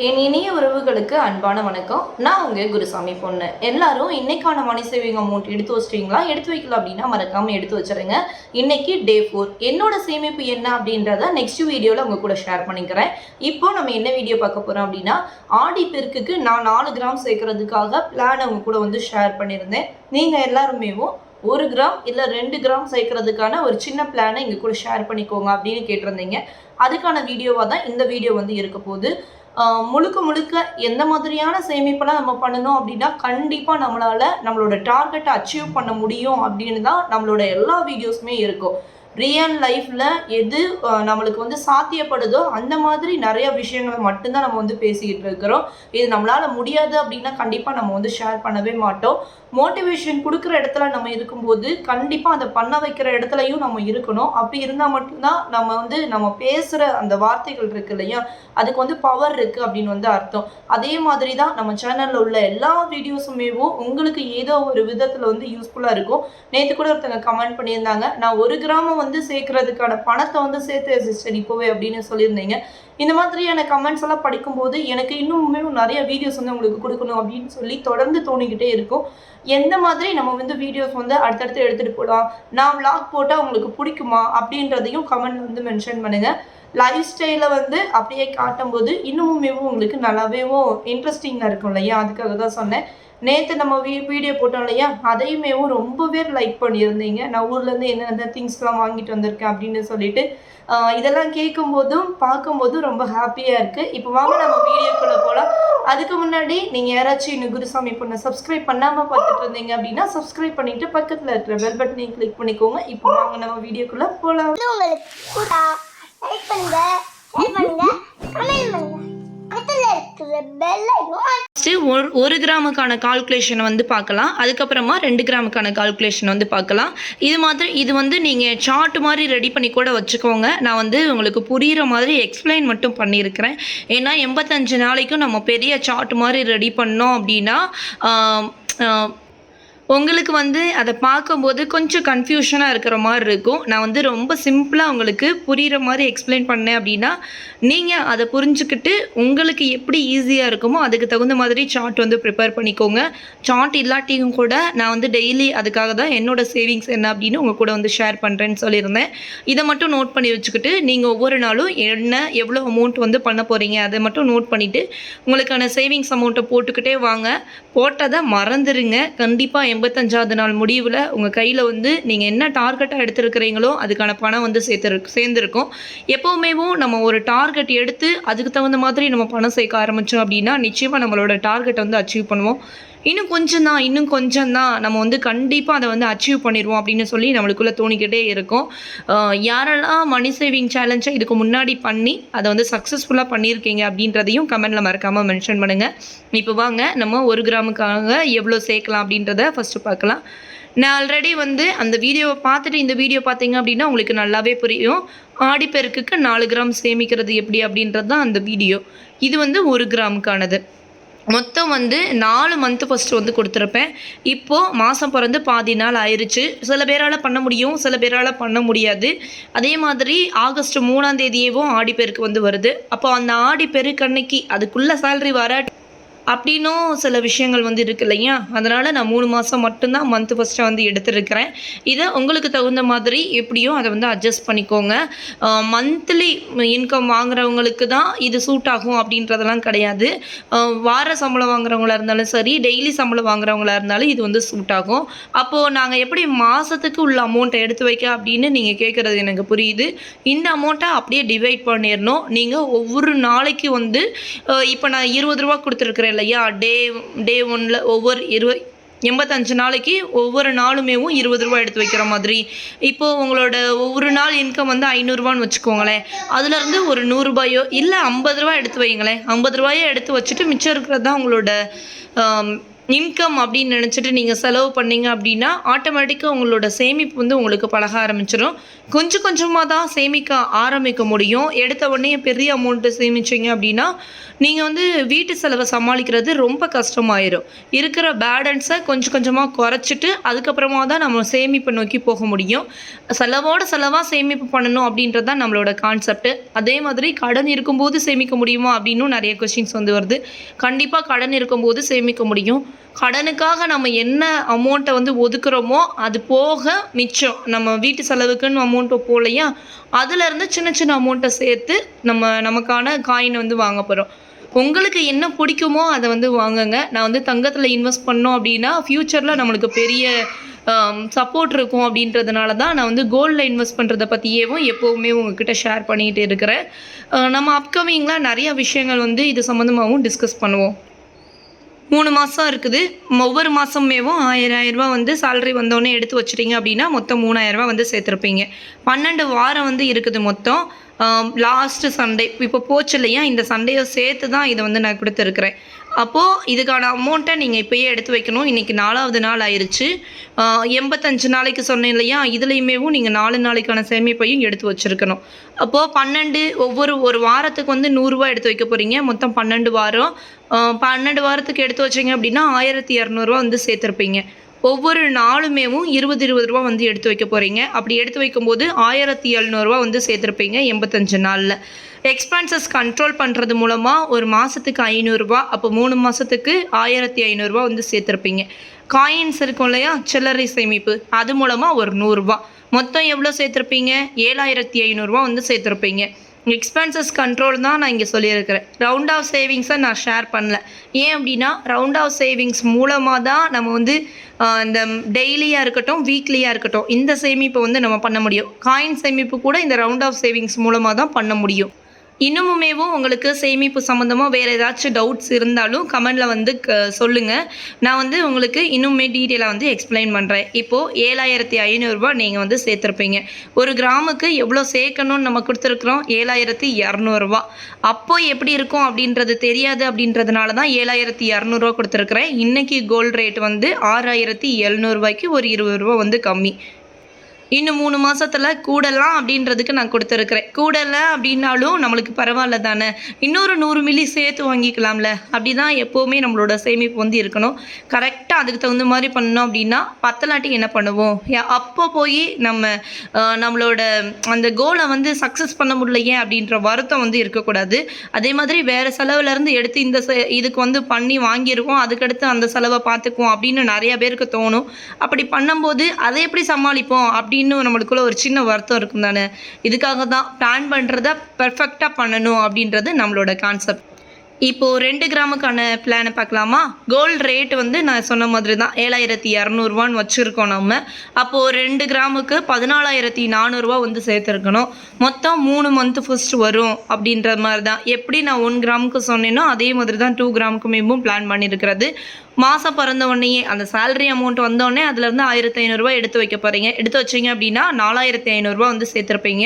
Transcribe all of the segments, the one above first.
என் இனிய உறவுகளுக்கு அன்பான வணக்கம். நான் உங்கள் குருசாமி பொண்ணு. எல்லாரும் இன்னைக்கான மணி சேவிங் அமௌண்ட் எடுத்து வச்சிட்டீங்களா? எடுத்து வைக்கல அப்படின்னா மறக்காம எடுத்து வச்சிருங்க. இன்னைக்கு டே ஃபோர் என்னோட சேமிப்பு என்ன அப்படின்றத நெக்ஸ்ட் வீடியோவில் உங்க கூட ஷேர் பண்ணிக்கிறேன். இப்போ நம்ம என்ன வீடியோ பார்க்க போறோம் அப்படின்னா ஆடி பெருக்குக்கு நான் நாலு கிராம் சேர்க்கறதுக்காக பிளான் அவங்க கூட வந்து ஷேர் பண்ணியிருந்தேன். நீங்க எல்லாருமேவும் ஒரு கிராம் இல்லை ரெண்டு கிராம் சேர்க்கறதுக்கான ஒரு சின்ன பிளானை எங்கள் கூட ஷேர் பண்ணிக்கோங்க அப்படின்னு கேட்டிருந்தீங்க. அதுக்கான வீடியோவாக தான் இந்த வீடியோ வந்து இருக்க போகுது. முழுக்க முழுக்க எந்த மாதிரியான சேமிப்பெல்லாம் நம்ம பண்ணணும் அப்படின்னா கண்டிப்பாக நம்மளால் நம்மளோட டார்கெட்டை அச்சீவ் பண்ண முடியும் அப்படின்னு தான் நம்மளோட எல்லா வீடியோஸுமே இருக்கும். ரியல் லைஃப்பில் எது நம்மளுக்கு வந்து சாத்தியப்படுதோ அந்த மாதிரி நிறைய விஷயங்களை மட்டும்தான் நம்ம வந்து பேசிக்கிட்டு இருக்கிறோம். இது நம்மளால் முடியாது அப்படின்னா கண்டிப்பாக நம்ம வந்து ஷேர் பண்ணவே மாட்டோம். மோட்டிவேஷன் கொடுக்குற இடத்துல நம்ம இருக்கும்போது கண்டிப்பாக அதை பண்ண வைக்கிற இடத்துலையும் நம்ம இருக்கணும். அப்படி இருந்தால் மட்டும்தான் நம்ம வந்து நம்ம பேசுகிற அந்த வார்த்தைகள் இருக்கு இல்லையா? அதுக்கு வந்து பவர் இருக்குது அப்படின்னு வந்து அர்த்தம். அதே மாதிரி தான் நம்ம சேனலில் உள்ள எல்லா வீடியோஸுமேவும் உங்களுக்கு ஏதோ ஒரு விதத்தில் வந்து யூஸ்ஃபுல்லாக இருக்கும். நேற்று கூட ஒருத்தங்க கமெண்ட் பண்ணியிருந்தாங்க. நான் ஒரு கிராமம் வந்து சேர்க்கறதுக்கான பணத்தை வந்து சேர்த்து சிஸ்டர் இப்போவே அப்படின்னு சொல்லியிருந்தீங்க. இந்த மாதிரியான கமெண்ட்ஸ் எல்லாம் படிக்கும்போது எனக்கு இன்னுமே நிறைய வீடியோஸ் வந்து உங்களுக்கு கொடுக்கணும் அப்படின்னு சொல்லி தொடர்ந்து தோணிக்கிட்டே இருக்கும். எந்த மாதிரி நம்ம வந்து வீடியோஸ் வந்து அடுத்தடுத்து எடுத்துகிட்டு போகலாம் நான் விளாக் போட்டால் உங்களுக்கு பிடிக்குமா? அப்படின்றதையும் கமெண்ட் வந்து மென்ஷன் பண்ணுங்கள் லைஃப் ஸ்டைலை வந்து அப்படியே காட்டும்போது இன்னமுமே உங்களுக்கு நல்லாவேவும் இன்ட்ரெஸ்டிங்காக இருக்கும் இல்லையா? அதுக்காக தான் சொன்னேன். நேற்று நம்ம வீ வீடியோ போட்டோம் இல்லையா? அதையுமேவும் ரொம்ப பேர் லைக் பண்ணியிருந்தீங்க. நான் ஊர்லேருந்து என்னென்ன திங்ஸ்லாம் வாங்கிட்டு வந்திருக்கேன் அப்படின்னு சொல்லிட்டு இதெல்லாம் கேட்கும்போதும் பார்க்கும்போதும் ரொம்ப ஹாப்பியாக இருக்குது இப்போ வாங்க நம்ம வீடியோக்குள்ளே போகலாம் அதுக்கு முன்னாடி நீங்கள் யாராச்சும் இன்னும் குருசாமி பொண்ணை சப்ஸ்கிரைப் பண்ணாமல் பார்த்துட்டு இருந்தீங்க அப்படின்னா சப்ஸ்கிரைப் பண்ணிட்டு பக்கத்தில் இருக்கிற பெல் பட்டனையும் கிளிக் பண்ணிக்கோங்க. இப்போ வாங்க நம்ம வீடியோக்குள்ளே போகலாம் உங்களுக்கு லைக் பண்ணுங்க ஷேர் பண்ணுங்க. ஃபஸ்ட்டு ஒரு ஒரு கிராமுக்கான கால்குலேஷனை வந்து பார்க்கலாம். அதுக்கப்புறமா ரெண்டு கிராமுக்கான கால்குலேஷன் வந்து பார்க்கலாம். இது மாதிரி இது வந்து நீங்கள் சார்ட் மாதிரி ரெடி பண்ணி கூட வச்சுக்கோங்க. நான் வந்து உங்களுக்கு புரிகிற மாதிரி எக்ஸ்பிளைன் மட்டும் பண்ணியிருக்கிறேன். ஏன்னா எண்பத்தஞ்சு நாளைக்கும் நம்ம பெரிய சார்ட் மாதிரி ரெடி பண்ணோம் அப்படின்னா உங்களுக்கு வந்து அதை பார்க்கும்போது கொஞ்சம் கன்ஃபியூஷனாக இருக்கிற மாதிரி இருக்கும். நான் வந்து ரொம்ப சிம்பிளாக உங்களுக்கு புரிகிற மாதிரி எக்ஸ்பிளைன் பண்ணேன் அப்படின்னா நீங்கள் அதை புரிஞ்சுக்கிட்டு உங்களுக்கு எப்படி ஈஸியாக இருக்குமோ அதுக்கு தகுந்த மாதிரி சார்ட் வந்து ப்ரிப்பேர் பண்ணிக்கோங்க. சார்ட் இல்லாட்டியும் கூட நான் வந்து டெய்லி அதுக்காக தான் என்னோடய சேவிங்ஸ் என்ன அப்படின்னு உங்கள் கூட வந்து ஷேர் பண்ணுறேன்னு சொல்லியிருந்தேன். இதை மட்டும் நோட் பண்ணி வச்சுக்கிட்டு நீங்கள் ஒவ்வொரு நாளும் என்ன எவ்வளோ அமௌண்ட் வந்து பண்ண போகிறீங்க அதை மட்டும் நோட் பண்ணிவிட்டு உங்களுக்கான சேவிங்ஸ் அமௌண்ட்டை போட்டுக்கிட்டே வாங்க. போட்டதை மறந்துடுங்க கண்டிப்பாக எண்பத்தஞ்சாவது நாள் முடிவில் உங்கள் கையில் வந்து நீங்கள் என்ன டார்கெட்டாக எடுத்துருக்கிறீங்களோ அதுக்கான பணம் வந்து சேர்த்து சேர்ந்துருக்கும். எப்போவுமேவும் நம்ம ஒரு டார்கெட் எடுத்து அதுக்கு தகுந்த மாதிரி நம்ம பணம் சேர்க்க ஆரம்பித்தோம் அப்படின்னா நிச்சயமாக நம்மளோட டார்கெட்டை வந்து அச்சீவ் பண்ணுவோம். இன்னும் கொஞ்சம் தான் இன்னும் கொஞ்சம் தான். நம்ம வந்து கண்டிப்பாக அதை வந்து அச்சீவ் பண்ணிடுவோம் அப்படின்னு சொல்லி நம்மளுக்குள்ளே தோணிக்கிட்டே இருக்கும். யாரெல்லாம் மணி சேவிங் சேலஞ்சை இதுக்கு முன்னாடி பண்ணி அதை வந்து சக்ஸஸ்ஃபுல்லாக பண்ணியிருக்கீங்க அப்படின்றதையும் கமெண்டில் மறக்காமல் மென்ஷன் பண்ணுங்கள் இப்போ வாங்க நம்ம ஒரு கிராமுக்காக எவ்வளோ சேர்க்கலாம் அப்படின்றத ஃபஸ்ட்டு பார்க்கலாம். நான் ஆல்ரெடி வந்து அந்த வீடியோவை பார்த்துட்டு இந்த வீடியோ பார்த்தீங்க அப்படின்னா உங்களுக்கு நல்லாவே புரியும். ஆடிப்பெருக்குக்கு நாலு கிராம் சேமிக்கிறது எப்படி அப்படின்றது தான் அந்த வீடியோ இது வந்து ஒரு கிராமுக்கானது. மொத்தம் வந்து நாலு மந்த்து ஃபஸ்ட்டு வந்து கொடுத்துருப்பேன். இப்போது மாதம் பிறந்து பாதி நாள் ஆயிடுச்சு சில பேரால் பண்ண முடியும் சில பேரால் பண்ண முடியாது. அதே மாதிரி ஆகஸ்ட் மூணாம் தேதியேவும் ஆடிப்பெருக்கு வந்து வருது. அப்போ அந்த ஆடிப்பெருக்கு அன்னைக்கு அதுக்குள்ளே சேல்ரி வர அப்படின்னும் சில விஷயங்கள் வந்து இருக்கு இல்லையா? அதனால் நான் மூணு மாதம் மட்டும்தான் மந்த் ஃபஸ்ட்டை வந்து எடுத்துருக்கிறேன். இதை உங்களுக்கு தகுந்த மாதிரி எப்படியோ அதை வந்து அட்ஜஸ்ட் பண்ணிக்கோங்க. மந்த்லி இன்கம் வாங்குறவங்களுக்கு தான் இது சூட் ஆகும் அப்படின்றதெல்லாம் கிடையாது. வார சம்பளம் வாங்குறவங்களா இருந்தாலும் சரி டெய்லி சம்பளம் வாங்குறவங்களா இருந்தாலும் இது வந்து சூட் ஆகும். அப்போது நாங்கள் எப்படி மாதத்துக்கு உள்ள அமௌண்ட்டை எடுத்து வைக்க அப்படின்னு நீங்கள் கேட்குறது எனக்கு புரியுது. இந்த அமௌண்ட்டை அப்படியே டிவைட் பண்ணிடணும். நீங்கள் ஒவ்வொரு நாளைக்கு வந்து இப்போ நான் இருபது ரூபா கொடுத்துருக்குறேன் இல்லையா? டே டே ஒன்ல ஒவ்வொரு இருபது எண்பத்தஞ்சு நாளைக்கு ஒவ்வொரு நாளுமேவும் இருபது ரூபா எடுத்து வைக்கிற மாதிரி. இப்போது உங்களோட ஒவ்வொரு நாள் இன்கம் வந்து ஐநூறுரூவான்னு வச்சுக்கோங்களேன். அதுலேருந்து ஒரு நூறுரூபாயோ இல்லை ஐம்பது ரூபா எடுத்து வைங்களேன் ஐம்பது ரூபாயோ எடுத்து வச்சுட்டு மிச்சம் இருக்கிறது தான் உங்களோட இன்கம் அப்படின்னு நினச்சிட்டு நீங்கள் செலவு பண்ணீங்க அப்படின்னா ஆட்டோமேட்டிக்காக உங்களோட சேமிப்பு வந்து உங்களுக்கு பழக ஆரம்பிச்சிடும் கொஞ்சம் கொஞ்சமாக தான் சேமிக்க ஆரம்பிக்க முடியும். எடுத்த உடனே பெரிய அமௌண்ட்டு சேமிச்சிங்க அப்படின்னா நீங்கள் வந்து வீட்டு செலவை சமாளிக்கிறது ரொம்ப கஷ்டமாயிரும். இருக்கிற பேலன்ஸை கொஞ்சம் கொஞ்சமாக குறைச்சிட்டு அதுக்கப்புறமா தான் நம்ம சேமிப்பை நோக்கி போக முடியும். செலவோட செலவாக சேமிப்பு பண்ணணும் அப்படின்றது தான் நம்மளோட கான்செப்ட் அதே மாதிரி கடன் இருக்கும்போது சேமிக்க முடியுமா அப்படின்னும் நிறைய கொஷின்ஸ் வந்து வருது. கண்டிப்பாக கடன் இருக்கும்போது சேமிக்க முடியும். கடனுக்காக நம்ம என்ன அமௌண்ட்டை வந்து ஒதுக்குறோமோ அது போக மிச்சம். நம்ம வீட்டு செலவுக்குன்னு அமௌண்ட்டை போகலையா அதுலேருந்து சின்ன சின்ன அமௌண்ட்டை சேர்த்து நம்ம நமக்கான காயின் வந்து வாங்க போகிறோம் உங்களுக்கு என்ன பிடிக்குமோ அதை வந்து வாங்குங்க. நான் வந்து தங்கத்தில் இன்வெஸ்ட் பண்ணோம் அப்படின்னா ஃப்யூச்சரில் நம்மளுக்கு பெரிய சப்போர்ட் இருக்கும் அப்படின்றதுனால தான் நான் வந்து கோல்டில் இன்வெஸ்ட் பண்ணுறதை பற்றியேவும் எப்போவுமே உங்ககிட்ட ஷேர் பண்ணிகிட்டு இருக்கிறேன். நம்ம அப்கமிங்லாம் நிறைய விஷயங்கள் வந்து இது சம்மந்தமாகவும் டிஸ்கஸ் பண்ணுவோம். மூணு மாதம் இருக்குது. ஒவ்வொரு மாதமேவும் ஆயிரம் ஆயிரரூபா வந்து சேலரி வந்தோடனே எடுத்து வச்சிட்டிங்க அப்படின்னா மொத்தம் மூணாயிரரூபா வந்து சேர்த்துருப்பீங்க. பன்னெண்டு வாரம் வந்து இருக்குது மொத்தம். லாஸ்ட்டு சண்டே இப்போ போச்சு இல்லையா? இந்த சண்டையை சேர்த்து தான் இதை வந்து நான் கொடுத்துருக்குறேன். அப்போது இதுக்கான அமௌண்ட்டை நீங்கள் இப்போயே எடுத்து வைக்கணும். இன்றைக்கி நாலாவது நாள் ஆயிடுச்சு எண்பத்தஞ்சு நாளைக்கு சொன்னேன் இல்லையா? இதுலேயுமேவும் நீங்கள் நாலு நாளைக்கான சேமிப்பையும் எடுத்து வச்சுருக்கணும். அப்போது பன்னெண்டு ஒவ்வொரு ஒரு வாரத்துக்கு வந்து நூறுரூவா எடுத்து வைக்க போகிறீங்க மொத்தம் பன்னெண்டு வாரம். பன்னெண்டு வாரத்துக்கு எடுத்து வச்சீங்க அப்படின்னா ஆயிரத்தி இரநூறுவா வந்து சேர்த்துருப்பீங்க. ஒவ்வொரு நாளுமேவும் இருபது இருபது ரூபா வந்து எடுத்து வைக்க போகிறீங்க அப்படி எடுத்து வைக்கும்போது ஆயிரத்தி எழுநூறுவா வந்து சேர்த்துருப்பீங்க எண்பத்தஞ்சு நாளில். எக்ஸ்பென்சஸ் கண்ட்ரோல் பண்ணுறது மூலமாக ஒரு மாதத்துக்கு ஐநூறுரூவா அப்போ மூணு மாதத்துக்கு ஆயிரத்தி ஐநூறுரூவா வந்து சேர்த்துருப்பீங்க. காயின்ஸ் இருக்கும் இல்லையா? சில்லறை சேமிப்பு அது மூலமாக ஒரு நூறுரூவா மொத்தம் எவ்வளோ சேர்த்துருப்பீங்க? ஏழாயிரத்தி ஐநூறுரூவா வந்து சேர்த்துருப்பீங்க. எக்ஸ்பென்சஸ் கண்ட்ரோல் தான் நான் இங்கே சொல்லியிருக்கிறேன். ரவுண்ட் ஆஃப் சேவிங்ஸை நான் ஷேர் பண்ணல. ஏன் அப்படின்னா ரவுண்ட் ஆஃப் சேவிங்ஸ் மூலமாக தான் நம்ம வந்து இந்த டெய்லியாக இருக்கட்டும் வீக்லியாக இருக்கட்டும் இந்த சேமிப்பை வந்து நம்ம பண்ண முடியும். காயின் சேமிப்பு கூட இந்த ரவுண்ட் ஆஃப் சேவிங்ஸ் மூலமாக தான் பண்ண முடியும். இன்னமுமேவும் உங்களுக்கு சேமிப்பு சம்மந்தமாக வேறு ஏதாச்சும் டவுட்ஸ் இருந்தாலும் கமெண்டில் வந்து க சொல்லுங்கள் நான் வந்து உங்களுக்கு இன்னுமே டீட்டெயிலாக வந்து எக்ஸ்பிளைன் பண்ணுறேன் இப்போது ஏழாயிரத்தி ஐநூறுரூவா நீங்கள் வந்து சேர்த்துருப்பீங்க. ஒரு கிராமுக்கு எவ்வளோ சேர்க்கணும்னு நம்ம கொடுத்துருக்குறோம்? ஏழாயிரத்தி இரநூறுவா அப்போ எப்படி இருக்கும் அப்படின்றது தெரியாது அப்படின்றதுனால தான் ஏழாயிரத்தி இரநூறுவா கொடுத்துருக்குறேன். இன்றைக்கி கோல்டு ரேட் வந்து ஆறாயிரத்தி எழுநூறுவாய்க்கு ஒரு இருபது ரூபா வந்து கம்மி. இன்னும் மூணு மாசத்துல கூடலாம் அப்படின்றதுக்கு நான் கொடுத்துருக்குறேன். கூடல அப்படின்னாலும் நம்மளுக்கு பரவாயில்ல தானே? இன்னொரு நூறு மில்லி சேர்த்து வாங்கிக்கலாம்ல. அப்படி தான் எப்போவுமே நம்மளோட சேமிப்பு வந்து இருக்கணும். கரெக்ட் கரெக்டாக அதுக்கு தகுந்த மாதிரி பண்ணோம் அப்படின்னா பத்தலாட்டி என்ன பண்ணுவோம்? அப்போ போய் நம்ம நம்மளோட அந்த கோலை வந்து சக்ஸஸ் பண்ண முடியலையே அப்படின்ற வருத்தம் வந்து இருக்கக்கூடாது. அதே மாதிரி வேறு செலவுலேருந்து எடுத்து இந்த செ- இதுக்கு வந்து பண்ணி வாங்கியிருக்கோம். அதுக்கடுத்து அந்த செலவை பார்த்துக்குவோம் அப்படின்னு நிறைய பேருக்கு தோணும். அப்படி பண்ணும்போது அதை எப்படி சமாளிப்போம் அப்படின்னு நம்மளுக்குள்ள ஒரு சின்ன வருத்தம் இருக்கும் தானே. இதுக்காக தான் பிளான் பண்ணுறத பெர்ஃபெக்டாக பண்ணணும் அப்படின்றது நம்மளோட கான்செப்ட் இப்போது ரெண்டு கிராமுக்கான பிளானை பார்க்கலாமா? கோல்டு ரேட் வந்து நான் சொன்ன மாதிரி தான் ஏழாயிரத்தி இரநூறுவான்னு வச்சுருக்கோம் நம்ம. அப்போது ரெண்டு கிராமுக்கு பதினாலாயிரத்தி நானூறுரூவா வந்து சேர்த்துருக்கணும். மொத்தம் மூணு மந்த்து ஃபர்ஸ்ட் வரும் அப்படின்ற மாதிரி தான் எப்படி நான் ஒன் கிராமுக்கு சொன்னேனோ அதே மாதிரி தான் டூ கிராமுக்குமே பிளான் பண்ணியிருக்கிறது மாதம் பிறந்த உடனேயே அந்த சேலரி அமௌண்ட் வந்தோடனே அதுலேருந்து ஆயிரத்தி ஐநூறுரூவா எடுத்து வைக்க போகிறீங்க எடுத்து வச்சீங்க அப்படின்னா நாலாயிரத்தி ஐநூறுரூவா வந்து சேர்த்துருப்பீங்க.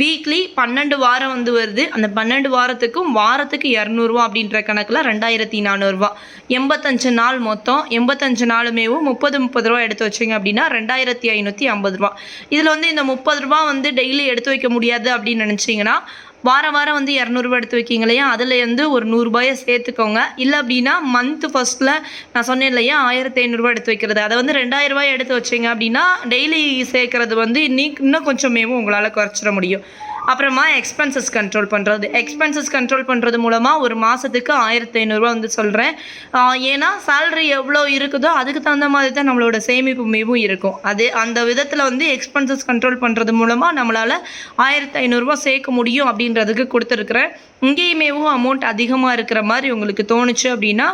வீக்லி பன்னெண்டு வாரம் வந்து வருது. அந்த பன்னெண்டு வாரத்துக்கும் வாரத்துக்கு இரநூறுவா அப்படின்ற கணக்கில் ரெண்டாயிரத்தி நானூறுரூவா எண்பத்தஞ்சு நாள் மொத்தம் எண்பத்தஞ்சு நாளுமேவும் முப்பது முப்பது ரூபா எடுத்து வச்சிங்க அப்படின்னா ரெண்டாயிரத்தி ஐநூற்றி ஐம்பது ரூபா இதில் வந்து இந்த முப்பது ரூபா வந்து டெய்லி எடுத்து வைக்க முடியாது அப்படின்னு நினச்சிங்கன்னா வாரம் வாரம் வந்து இரநூறுபா எடுத்து வைக்கிங்க இல்லையா? அதில் வந்து ஒரு நூறுரூபாயை சேர்த்துக்கோங்க. இல்லை அப்படின்னா மந்த்து ஃபர்ஸ்ட்டில் நான் சொன்னேன் இல்லையா ஆயிரத்தி ஐநூறுரூவா எடுத்து வைக்கிறது. அதை வந்து ரெண்டாயிரரூபாய் எடுத்து வச்சிங்க அப்படின்னா டெய்லி சேர்க்கறது வந்து இன்னைக்கு இன்னும் கொஞ்சமேவும் உங்களால் குறைச்சிட முடியும். அப்புறமா எக்ஸ்பென்சஸ் கண்ட்ரோல் பண்ணுறது எக்ஸ்பென்சஸ் கண்ட்ரோல் பண்ணுறது மூலமாக ஒரு மாதத்துக்கு ஆயிரத்தி ஐநூறுரூவா வந்து சொல்கிறேன் ஏன்னா சேல்ரி எவ்வளோ இருக்குதோ அதுக்கு தகுந்த மாதிரி தான் நம்மளோட சேமிப்பு மீவும் இருக்கும். அது அந்த விதத்தில் வந்து எக்ஸ்பென்சஸ் கண்ட்ரோல் பண்ணுறது மூலமாக நம்மளால் ஆயிரத்தி ஐநூறுரூவா சேர்க்க முடியும் அப்படின்றதுக்கு கொடுத்துருக்குறேன். இங்கேயுமேவும் அமௌண்ட் அதிகமாக இருக்கிற மாதிரி உங்களுக்கு தோணுச்சு அப்படின்னா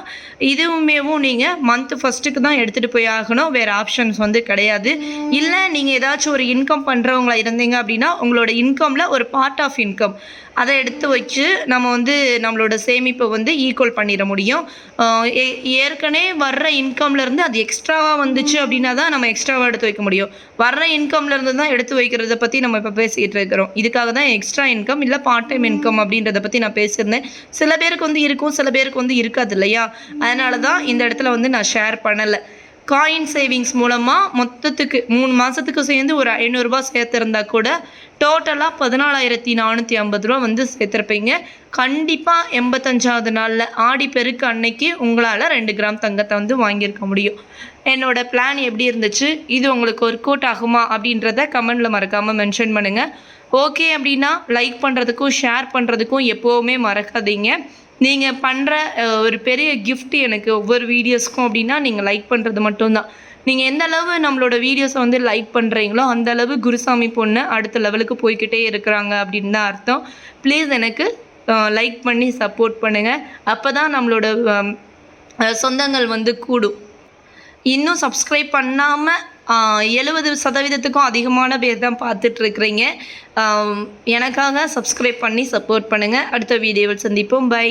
இதுவுமேவும் நீங்கள் மந்த் ஃபஸ்ட்டுக்கு தான் எடுத்துகிட்டு போய் ஆகணும். வேறு ஆப்ஷன்ஸ் வந்து கிடையாது. இல்லை நீங்கள் ஏதாச்சும் ஒரு இன்கம் பண்ணுறவங்களா இருந்தீங்க அப்படின்னா உங்களோட இன்கமில் ஒரு ஒரு பார்ட் ஆஃப் இன்கம் அதை எடுத்து வச்சு நம்ம வந்து நம்மளோட சேமிப்பை வந்து ஈக்குவல் பண்ணிட முடியும். ஏ- ஏற்கனவே வர்ற இன்கம்லேருந்து அது எக்ஸ்ட்ராவாக வந்துச்சு அப்படின்னா தான் நம்ம எக்ஸ்ட்ராவாக எடுத்து வைக்க முடியும். வர்ற இன்கம்லேருந்து தான் எடுத்து வைக்கிறத பற்றி நம்ம இப்போ பேசிக்கிட்டு இருக்கிறோம். இதுக்காக தான் எக்ஸ்ட்ரா இன்கம் இல்லை பார்ட் டைம் இன்கம் அப்படின்றத பற்றி நான் பேசியிருந்தேன். சில பேருக்கு வந்து இருக்கும் சில பேருக்கு வந்து இருக்காது இல்லையா? அதனால தான் இந்த இடத்துல வந்து நான் ஷேர் பண்ணலை. காயின் சேவிங்ஸ் மூலமாக மொத்தத்துக்கு மூணு மாதத்துக்கு சேர்ந்து ஒரு ஐநூறுரூபா சேர்த்துருந்தா கூட டோட்டலாக பதினாலாயிரத்தி நானூற்றி ஐம்பது ரூபா வந்து சேர்த்துருப்பீங்க. கண்டிப்பாக எண்பத்தஞ்சாவது நாளில் ஆடி பெருக்கு அன்னைக்கு உங்களால் ரெண்டு கிராம் தங்கத்தை வந்து வாங்கியிருக்க முடியும். என்னோட பிளான் எப்படி இருந்துச்சு? இது உங்களுக்கு ஒர்க் அவுட் ஆகுமா? அப்படின்றத கமெண்டில் மறக்காமல் மென்ஷன் பண்ணுங்கள் ஓகே அப்படின்னா லைக் பண்ணுறதுக்கும் ஷேர் பண்ணுறதுக்கும் எப்போவுமே மறக்காதீங்க. நீங்கள் பண்ணுற ஒரு பெரிய கிஃப்ட் எனக்கு ஒவ்வொரு வீடியோஸ்க்கும் அப்படின்னா நீங்கள் லைக் பண்ணுறது மட்டும்தான். நீங்கள் எந்த அளவு நம்மளோட வீடியோஸை வந்து லைக் பண்ணுறீங்களோ அந்த அளவு குருசாமி பொண்ணு அடுத்த லெவலுக்கு போய்க்கிட்டே இருக்கிறாங்க அப்படின்னு தான் அர்த்தம். ப்ளீஸ் எனக்கு லைக் பண்ணி சப்போர்ட் பண்ணுங்கள் அப்போ தான் நம்மளோட சொந்தங்கள் வந்து கூடும். இன்னும் சப்ஸ்கிரைப் பண்ணாமல் எழுபது சதவீதத்துக்கும் அதிகமான பேர் தான் பார்த்துட்டு இருக்கிறீங்க எனக்காக சப்ஸ்கிரைப் பண்ணி சப்போர்ட் பண்ணுங்கள் அடுத்த வீடியோவில் சந்திப்போம். பை